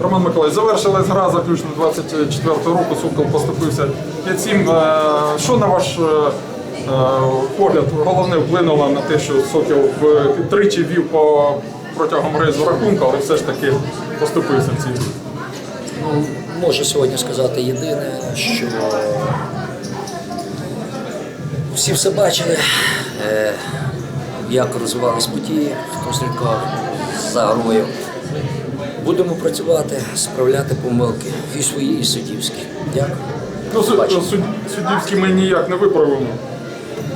Роман Миколаївич, завершилась гра заключно 24 року. Сокол поступився 5-7. Е, Що на ваш е, е, погляд головне вплинуло на те, що Сокіл тричі вів по протягом рейзу рахунку, але все ж таки поступився в цій грі? Ну, можу сьогодні сказати єдине, що всі все бачили, як розвивались події, хто злякав за грою. Будемо працювати, справляти помилки і свої, і суддівські. Дякую. Ну, суд, суддівські ми ніяк не виправимо.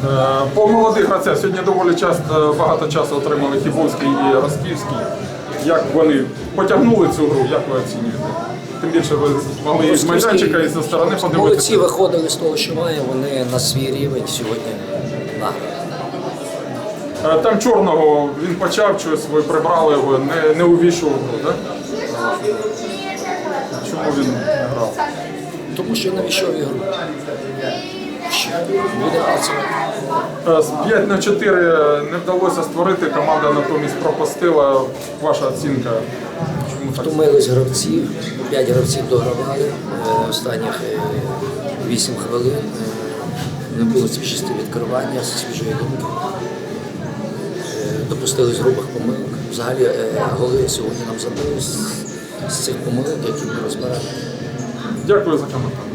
Е, По молодих гравцях сьогодні доволі часто, багато часу отримали Хібовський і Росківський. Як вони потягнули цю гру, як ви оцінюєте? Тим більше ви могли з майданчика і зі сторони Молодці подивитися. виходили з того, що має, вони на свій рівень сьогодні награли. Е, Там чорного він почав щось, ви прибрали його, не, не увійшов гру, так? Чому він не грав? Тому що не війшов в ігру. Буде працювати. Е, З 5 на 4 не вдалося створити, команда натомість пропустила. Ваша оцінка. Чому так? Втомились гравці, п'ять гравців догравали е, останніх 8 хвилин. Е, Не було свіжості відкривання, свіжої думки. Допустились грубих помилок. Взагалі е, голи сьогодні нам забили з, цих помилок, які ми розбирали. Дякую за коментар.